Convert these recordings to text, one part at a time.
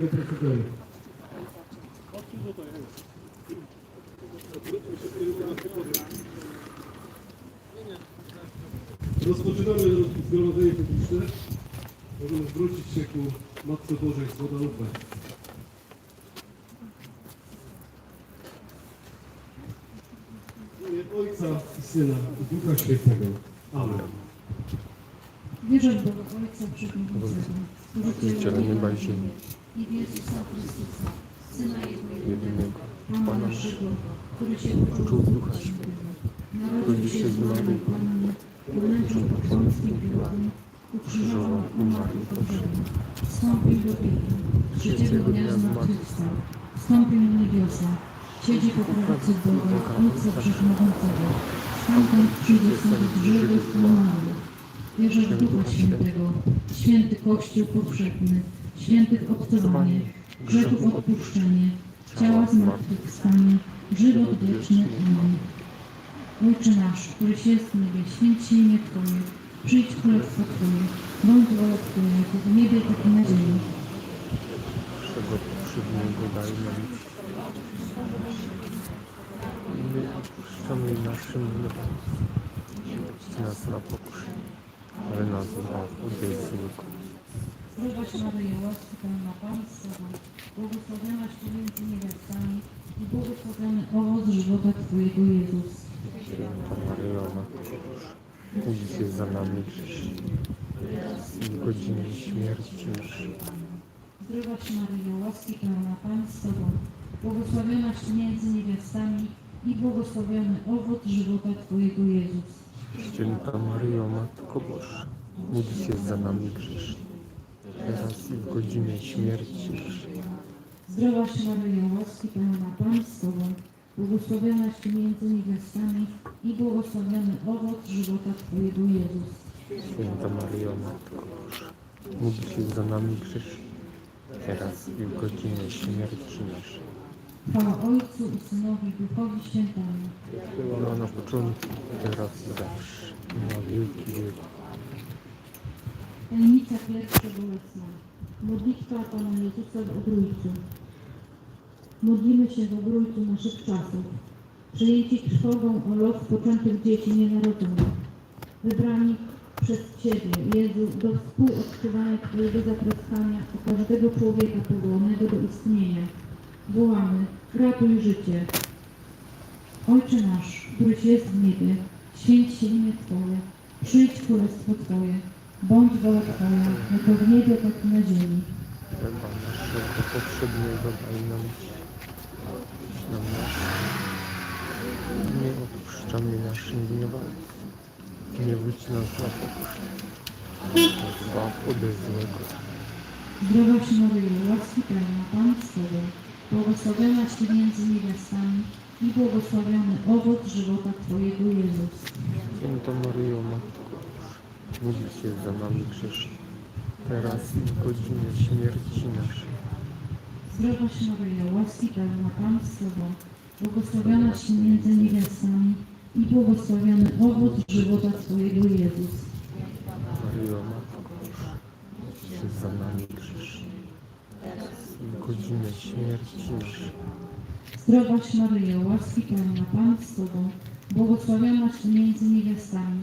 Rozpoczynamy zgromadzenie publiczne. Możemy zwrócić się ku Matce Bożej z Guadalupe. W imię Ojca i Syna i Ducha Świętego. Amen. Wierzę w Boga Ojca Wszechmogącego, Stworzyciela nieba i ziemi, i w Jezusa Chrystusa, Syna jedynego, Pana naszego, który się z Ducha Świętego, narodził się z Maryi Panny, umęczył pod Pąckim Piłatem, ukrzyżował, umarł i pogrzebał. Wstąpił do piekła, trzeciego dnia zmartwychwstał, wstąpił na niebiosa, siedzi po prawicy Boga, Ojca Wszechmogącego, stamtąd przyjdzie sądzić żywych i umarłych. Wierzę w Ducha Świętego, święty Kościół powszechny, świętych obcowanie, grzechów odpuszczenie, ciała zmartwychwstanie, żywot wieczny. Amen. Ojcze nasz, któryś jest w niebie, święć się imię Twoje, przyjdź królestwo Twoje, bądź wola Twoja, jako w niebie, tak i na ziemi. my odpuszczamy naszym nas na ale nas od. Zdrowaś Maryjo, łaski pełna Pan z Tobą, błogosławionaś między niewiastami i błogosławiony owoc żywota Twojego Jezus. Maryjo, Matko Boża, się za nami i w godzinie śmierci naszej. Zdrowaś Maryjo, łaski pełna Pan z Tobą, błogosławionaś między niewiastami i błogosławiony owoc żywota Twojego Jezus. Święta Maryjo, Matko Boża, módl się za nami grzesznymi, teraz i w godzinie śmierci. Zdrowaś Maryjo, łaski pełna Pan z Tobą, błogosławionaś Ty między niewiastami i błogosławiony owoc żywota Twojego Jezus. Święta Maryjo, Matko Boża, módl się za nami grzesznymi, teraz i w godzinie śmierci naszej. Chwała Ojcu i Synowi Duchowi Świętemu. Była na początku, teraz i zawsze, i na wieki wieku. Tajemnica pierwsza bolesna. Modlitwa Pana Jezusa w Obrójcu. Modlimy się w Obrójcu naszych czasów. Przejęci trwogą o los poczętych dzieci nienarodzonych. Wybrani przez Ciebie, Jezu, do współodczuwania Twojego zatroskania o każdego człowieka powołanego do istnienia. Wołamy, ratuj życie. Ojcze nasz, któryś jest w niebie, święć się imię Twoje, przyjdź królestwo Twoje, bądź wola Twoja, jako w niebie, tak i na ziemi. Chleba naszego poprzedniego daj nam. Odpuść nam nasze. Nie odpuszczamy naszym winowajcom. Nie wódź nas na pokuszenie. Zbaw ode złego. Zdrowaś Maryjo, łaski pełna, Pan z Tobą, błogosławionaś Ty między niewiastami i błogosławiony owoc żywota Twojego Jezus. Święta Maryjo, Matko módl się za nami grzesznymi, teraz i w godzinie śmierci naszej. Zdrowaś Maryjo, łaski pełna, Pan z Tobą, błogosławionaś Ty między niewiastami i błogosławiony owoc żywota Twojego Jezus. Maryjo, Matko Boża, módl się za nami grzesznymi, teraz i w godzinie śmierci naszej. Zdrowaś Maryjo, łaski pełna, Pan z Tobą, błogosławionaś Ty między niewiastami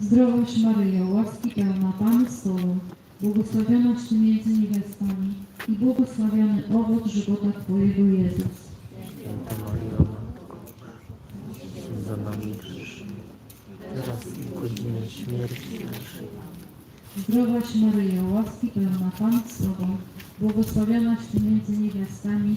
Zdrowaś Maryjo, łaski pełna, Pan z Tobą, błogosławionaś Ty między niewiastami i błogosławiony owoc żywota Twojego Jezus. Za nami grzesznymi, teraz i w godzinie śmierci naszej. Zdrowaś Maryjo, łaski pełna, Pan z Tobą, błogosławionaś Ty między niewiastami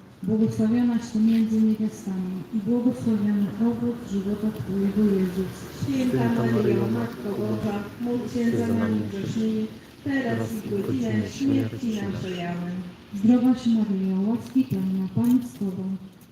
błogosławionaś Ty między niewiastami i błogosławiony owoc żywota Twojego Jezus. Święta Maryjo, Matko Boża, módl się za nami grzesznymi, teraz i w godzinę śmierci naszej. Amen. Zdrowaś Maryjo, łaski pełna, Pan z Tobą,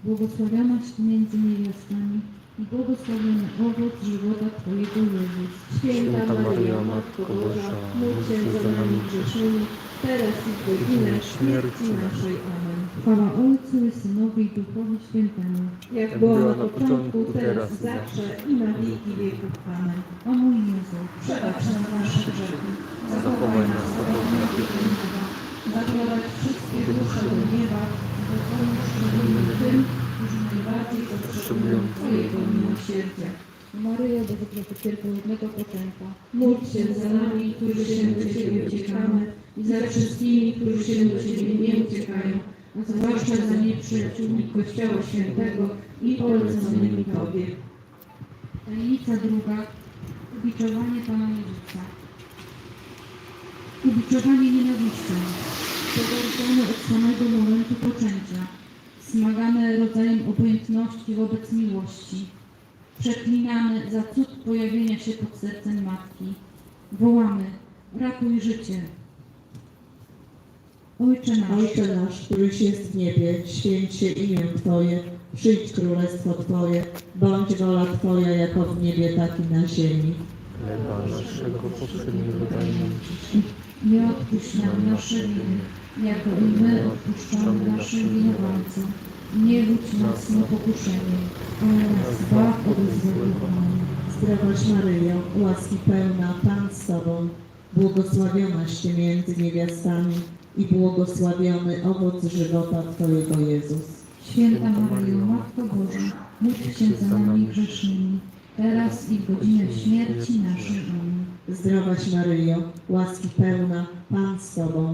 błogosławionaś Ty między niewiastami i błogosławiony owoc żywota Twojego Jezus. Święta Maryjo, Matko Boża, módl się za nami grzesznymi, teraz i w godzinę śmierci naszej. Amen. Chwała Ojcu i Synowi i Duchowi Świętemu, Jak było na początku, teraz i zawsze, i na wieki wieków. Amen. o mój Jezu, Przebacz nam nasze grzechy, zachowaj nas od ognia zaprowadź wszystkie dusze do nieba, dopomóż szczególnie tym, którzy najbardziej potrzebują Twojego miłosierdzia. Maryjo, grzechu cierpliwonego poczęta, módl się za nami, którzy się do Ciebie uciekamy i za wszystkimi, którzy się do Ciebie nie uciekają, a zwłaszcza za nieprzyjaciółmi Kościoła Świętego i poleconymi Tobie. Tajemnica druga. Ubiczowanie Pana Jezusa. Ubiczowanie nienawiścią. Pogorszone od samego momentu poczęcia. Smagane rodzajem obojętności wobec miłości. Przeklinane za cud pojawienia się pod sercem Matki. Wołamy, ratuj życie. Ojcze nasz, Ojcze nasz, któryś jest w niebie, święć się imię Twoje, przyjdź królestwo Twoje, bądź wola Twoja jako w niebie, tak i na ziemi. Chleba naszego poprzedniego daj nam dziś odpuść nam nasze winy, jako i my odpuszczamy naszym winowajcom. Nie wódź nas na pokuszenie, ale nas zbaw od złego. Zdrowaś Maryjo, łaski pełna, Pan z Tobą, błogosławionaś Ty między niewiastami i błogosławiony owoc żywota Twojego Jezus. Święta Maryjo, Matko Boża, módl się za nami grzesznymi, teraz i w godzinę śmierci naszej. Amen. Zdrowaś Maryjo, łaski pełna, Pan z Tobą,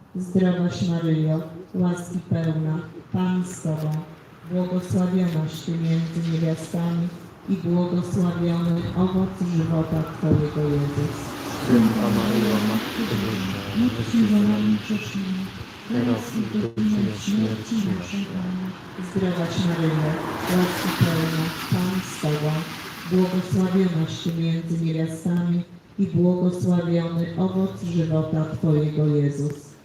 Zdrowaś Maryjo, łaski pełna, Pan z Tobą, błogosławionaś Ty między niewiastami i błogosławiony owoc żywota Twojego Jezus. Święta Maryjo, Matko Boża, Módl się za nami grzesznymi, teraz i w godzinę śmierci naszej. Amen. Zdrowaś Maryjo, łaski pełna, Pan z Tobą, błogosławionaś Ty między niewiastami i błogosławiony owoc żywota Twojego Jezus.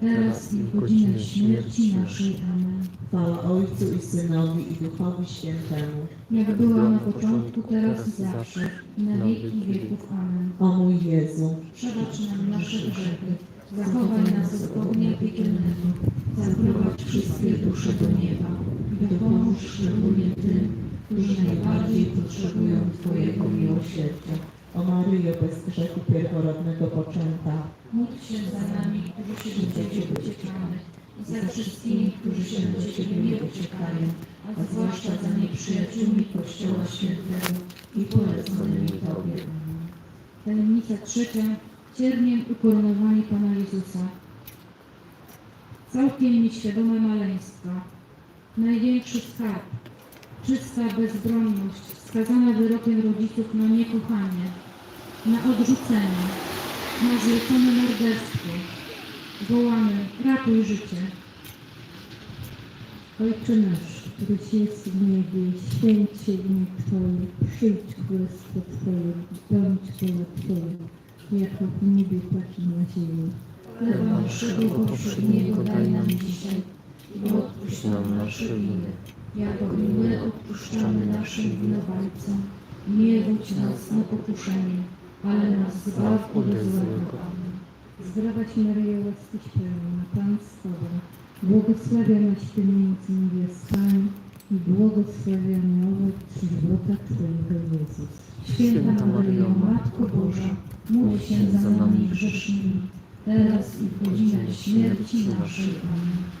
teraz i w godzinę śmierci naszej. Amen. Chwała Ojcu i Synowi i Duchowi Świętemu. Jak była na początku, teraz i zawsze, i na wieki wieków. Amen. O mój Jezu, Przebacz nam nasze grzechy, zachowaj nas od ognia piekielnego, zaprowadź wszystkie dusze do nieba i dopomóż szczególnie tym, którzy najbardziej potrzebują Twojego miłosierdzia. O Maryjo bez grzechu pierworodnego poczęta, Módl się za nami, którzy się do Ciebie uciekamy i za wszystkimi, którzy się do Ciebie nie uciekają, a zwłaszcza za nieprzyjaciółmi Kościoła Świętego i poleconymi Tobie. Tajemnica trzecia. Cierniem ukoronowani Pana Jezusa. Całkiem nieświadome maleństwo. Największy skarb. Czysta bezbronność, skazana wyrokiem rodziców na niekochanie, na odrzucenie, na zlecone morderstwo. Wołamy, ratuj życie. Ojcze nasz, któryś jest w niebie, święć się imię Twoje, przyjdź królestwo Twoje, bądź wola Twoja, jako w niebie, tak i na ziemi. Chleba naszego powszedniego daj nam dzisiaj i odpuść nam nasze winy, jako i my odpuszczamy naszym winowajcom. Nie wódź nas na pokuszenie, ale nas zbaw od złego. Zdrowaś Maryjo, łaskiś pełna, Pan z Tobą, błogosławionaś Ty między niewiastami i błogosławiony owoc żywota Twojego Jezus. Święta Maryjo, Matko Boża, módl się za nami grzesznymi, teraz i w godzinę śmierci naszej. Amen.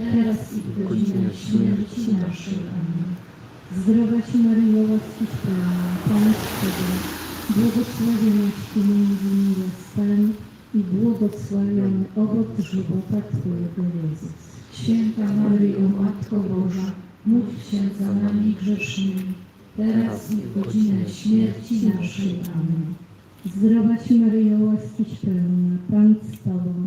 teraz i w godzinę śmierci naszej. Amen. Zdrowaś Maryjo, łaskiś pełna, Pan z Tobą, błogosławionaś Ty między niewiastami i błogosławiony owoc żywota Twojego Jezus. Święta Maryjo, Matko Boża, módl się za nami grzesznymi, teraz i w godzinę śmierci naszej. Amen. Zdrowaś Maryjo, łaskiś pełna, Pan z Tobą,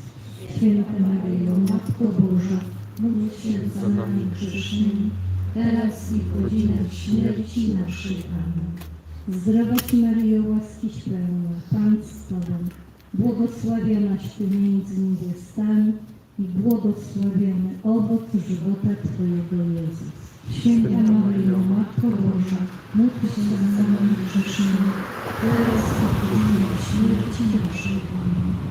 Święta Maryjo, Matko Boża, Módl się za nami grzesznymi, teraz i w godzinę śmierci naszej. Amen. Zdrowaś Maryjo, łaskiś pełna, Pan z Tobą, błogosławionaś Ty między niewiastami i błogosławiony owoc żywota Twojego Jezus. Święta Maryjo, Matko Boża, módl się za nami grzesznymi, teraz i w godzinę śmierci naszej. Amen.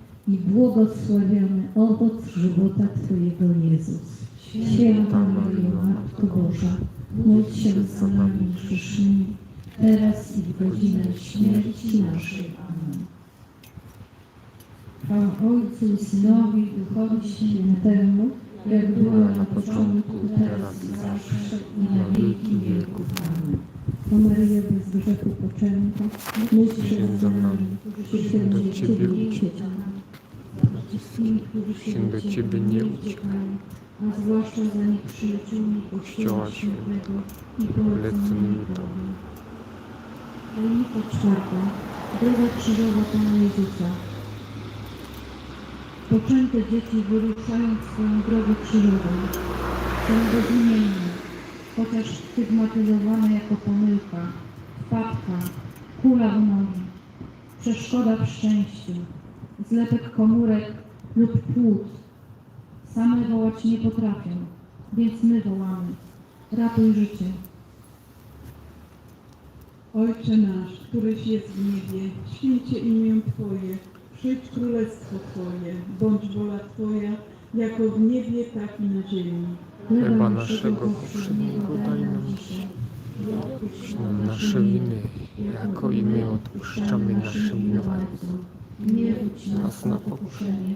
i błogosławiony owoc żywota Twojego Jezus. Święta Maryjo, Matko Boża, módl się za nami grzesznymi, teraz i w godzinę śmierci naszej. Amen. Chwała Ojcu i Synowi Duchowi Świętemu, jak była na początku, teraz i zawsze, i na wieki wieków. Amen. O Maryjo bez grzechu poczęta, módl się za nami, którzy się do Ciebie uciekają. Się do Ciebie nie uciekają, a zwłaszcza za nieprzyjaciółmi Kościoła Świętego i poleconymi Tobie. Tajemnica czwarta. Droga krzyżowa Pana Jezusa. Poczęte dzieci wyruszają swoją drogę krzyżową. Są bezimienne, chociaż stygmatyzowane jako pomyłka, wpadka, kula w nogi, przeszkoda w szczęściu, zlepek komórek lub płód. Same wołać nie potrafią, więc my wołamy. Ratuj życie. Ojcze nasz, któryś jest w niebie, święcie imię Twoje, przyjdź królestwo Twoje, bądź wola Twoja, jako w niebie, tak i na ziemi. Chleba naszego powszedniego daj nam dzisiaj. Odpuść nam nasze winy, jako i my odpuszczamy naszym winowajcom. Nie wódź nas na pokuszenie,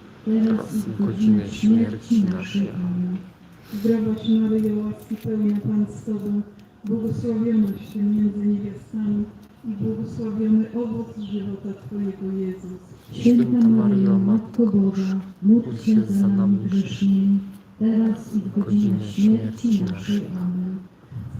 teraz i w godzinę śmierci naszej. Zdrowaś Maryjo, łaski pełna Pan z Tobą, błogosławionaś Ty między niewiastami i błogosławiony owoc żywota Twojego Jezus. Święta Maryjo, Matko Boża, módl się za nami grzesznymi, teraz i w godzinę śmierci naszej. Amen.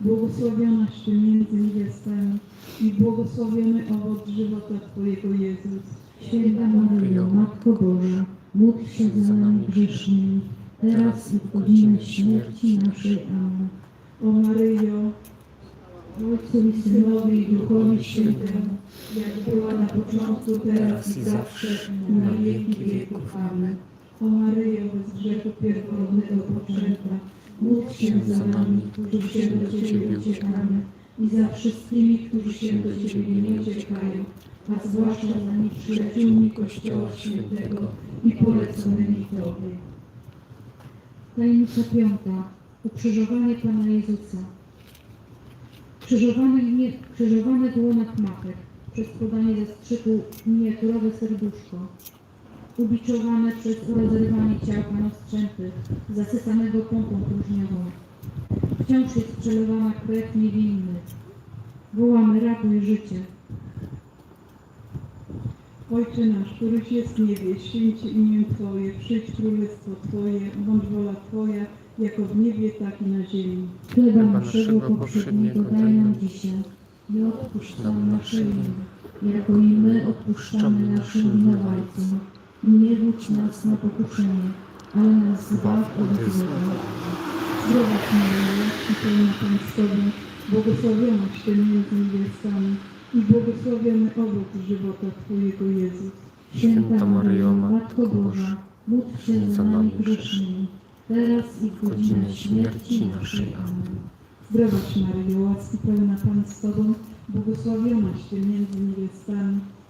błogosławionaś Ty między niewiastami i błogosławiony owoc żywota Twojego Jezus. Święta Maryjo, Matko Boża, módl się za nami grzesznymi, teraz i w godzinę śmierci naszej. Amen. O Maryjo, Ojcu i Synowi i Duchowi Świętemu, jak była na początku, teraz i zawsze, na wieki wieków. Amen. O Maryjo, bez grzechu pierworodnego poczęta, módl się za nami, którzy się do Ciebie uciekamy i za wszystkimi, którzy się do Ciebie nie uciekają, a zwłaszcza za nieprzyjaciółmi Kościoła Świętego i poleconymi Tobie. Tajemnica piąta. Ukrzyżowanie Pana Jezusa. Krzyżowane, nie, krzyżowane w łonach matek. Przez podanie zastrzyku miniaturowe serduszko. Ubiczowane przez rozerwanie ciał panostrzępych, zasysanego pompą próżniową. Wciąż jest przelewana krew niewinnych. Wołamy ratuj życie. Ojcze nasz, któryś jest w niebie, święć imię Twoje, przyjdź królestwo Twoje, bądź wola Twoja, jako w niebie, tak i na ziemi. Chleba naszego poprzedniego daj nam dzisiaj i odpuszcz nam nasze winy, jako i my odpuszczamy naszym winowajcom. Nie wódź nas na pokuszenie, ale nas zbaw od złego. Zdrowaś Maryjo, i pełna Pan z Tobą, Błogosławionaś Ty między niewiastami i błogosławiony owoc żywota Twojego Jezus. Święta Maryjo, Matko Boża, módl się za nami grzesznymi, teraz i w godzinę śmierci naszej. Amen. Zdrowaś Maryjo, łaski pełna Pan z Tobą, błogosławionaś Ty między niewiastami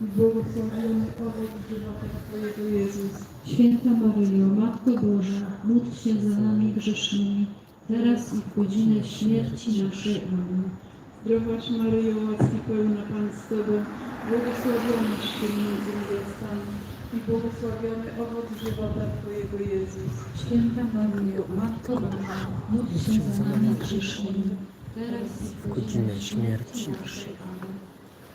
błogosławiony owoc żywota Twojego Jezus. Święta Maryjo, Matko Boża, módl się za nami grzesznymi, teraz i w godzinę śmierci naszej. Amen. Zdrowaś Maryjo, łaski pełna Pan z Tobą, błogosławionaś Ty między niewiastami i błogosławiony owoc żywota Twojego Jezus. Święta Maryjo, Matko Boża, módl się za nami grzesznymi, teraz i w godzinę śmierci naszej. Amen.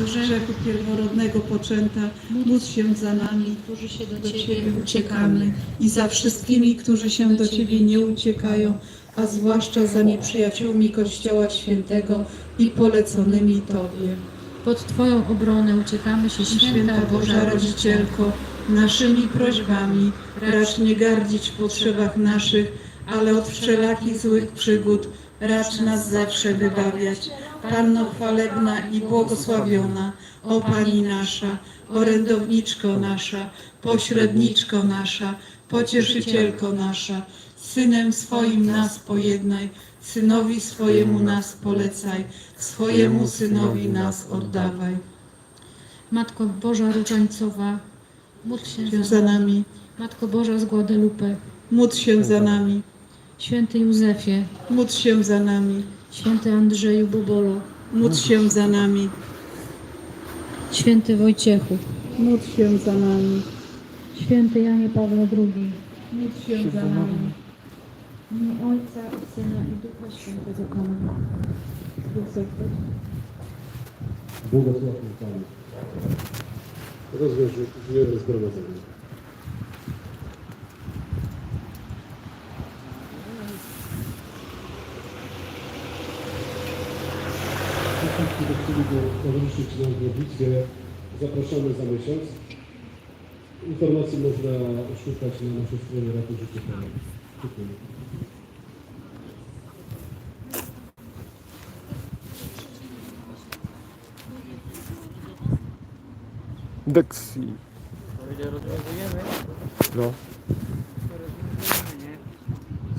z grzechu pierworodnego poczęta, módl się za nami, którzy się do do Ciebie uciekamy. i za wszystkimi, którzy się do Ciebie nie uciekają, a zwłaszcza za nieprzyjaciółmi Kościoła Świętego i poleconymi Tobie. Pod Twoją obronę uciekamy się, Święta Boża Rodzicielko, naszymi prośbami racz nie gardzić w potrzebach naszych, ale od wszelakich złych przygód racz nas zawsze wybawiać. Panno chwalebna i błogosławiona, o Pani nasza, orędowniczko nasza, pośredniczko nasza, pocieszycielko nasza, Synem swoim nas pojednaj, Synowi swojemu nas polecaj, swojemu Synowi nas oddawaj. Matko Boża Różańcowa, módl się za nami, Matko Boża z Guadalupe, módl się za nami, Święty Józefie, módl się za nami, Święty Andrzeju Bobolo, módl się za nami, Święty Wojciechu, módl się za nami, Święty Janie Pawle II, módl się za nami. w imię Ojca i Syna i Ducha Świętego. Amen. Błogosław Panie. Rozwiązujemy zgromadzenie. Wszystkich, którzy chcieliby towarzyszyć nam w zapraszamy za miesiąc. Informacji można szukać na naszej stronie Życia Dziękuję. Dexi. No.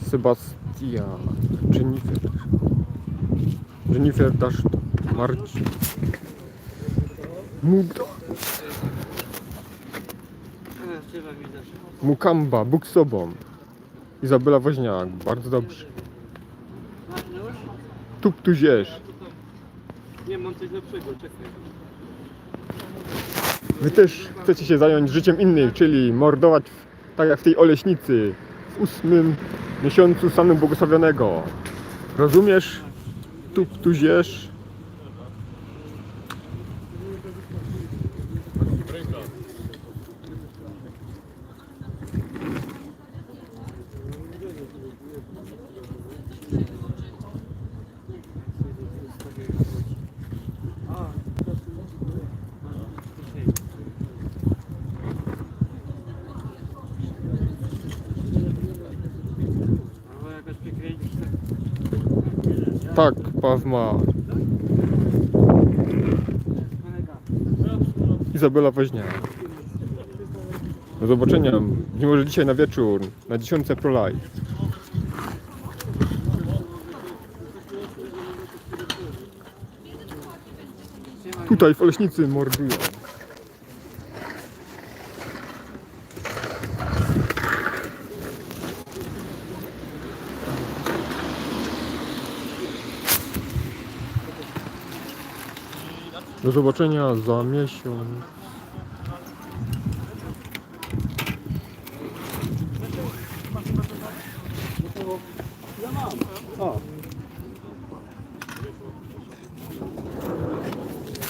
Sebastian. Jennifer. Jennifer Daszto. Marcin. Muda. Mukamba, Bóg sobą. Izabela Woźniak, bardzo dobrze. Tup tu ziesz. Nie, mam coś lepszego, czekaj. Wy też chcecie się zająć życiem innych, czyli mordować tak jak w tej oleśnicy w ósmym miesiącu samym błogosławionego. Rozumiesz? Tu, tu ziesz. Tak, Pawma. Kolega. Izabela Woźniak. Do zobaczenia. Nie może dzisiaj na wieczór, na dziesiątce Pro Life. Tutaj w Oleśnicy mordują. Do zobaczenia za miesiąc.